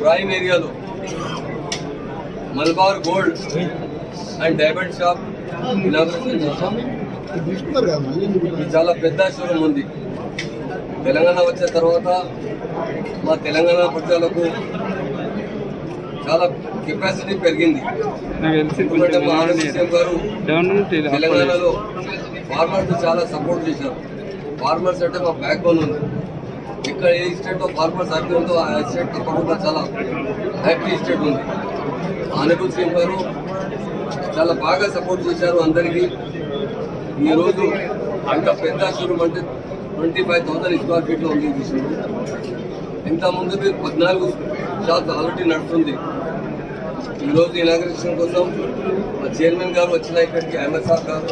Prime ఏరియాలో Malabar gold and diamond shop inauguration చాలా పెద్ద షోరూమ్ ఉంది. తెలంగాణ వచ్చిన తర్వాత మా తెలంగాణ ప్రజలకు చాలా కెపాసిటీ పెరిగింది. ఎందుకంటే మా గారు తెలంగాణలో ఫార్మర్స్ చాలా సపోర్ట్ చేశారు. ఫార్మర్స్ అంటే మా బ్యాక్ బోన్ ఉంది. ఇక్కడ ఏ స్టేట్లో ఫార్మర్ ఫార్మర్స్ ఉందో ఆ స్టేట్ తప్పకుండా చాలా హ్యాపీ స్టేట్ ఉంది ఆనబుల్ సీఎం గారు చాలా బాగా సపోర్ట్ చేశారు అందరికీ ఈరోజు అంత పెద్ద షోరూమ్ అంటే ట్వంటీ ఫైవ్ థౌసండ్ స్క్వేర్ ఫీట్లో ఉంది ఈ షోరూమ్ ఇంత ముందుకి పద్నాలుగు షాప్స్ ఆల్రెడీ నడుస్తుంది ఈరోజు ఇనాగ్రేషన్ కోసం మా చైర్మన్ గారు వచ్చిన ఇక్కడికి అహ్మద్ సార్ గారు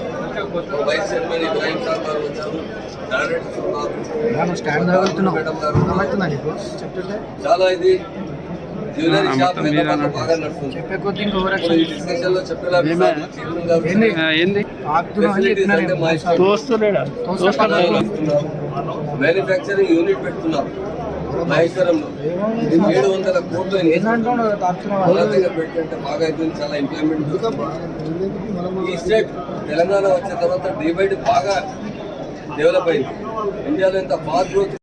మా వైస్ చైర్మన్ ఇబ్రాహిం సార్ గారు వచ్చారు. చాలా ఇది జ్యువెలరీ షాప్. బాగా నడుస్తుంది. డిస్కషన్లో చెప్పేలా మ్యానుఫ్యాక్చరింగ్ యూనిట్ పెడుతున్నారు మహేశ్వరంలో. ఏడు వందల కోట్లు పెట్టి బాగా అవుతుంది చాలా ఇంప్లిమెంట్ ఈ స్టేట్ తెలంగాణ వచ్చిన తర్వాత డే బై బాగా డెవలప్ అయింది. ఇండియాలో ఇంత ఫాస్ట్ గ్రోత్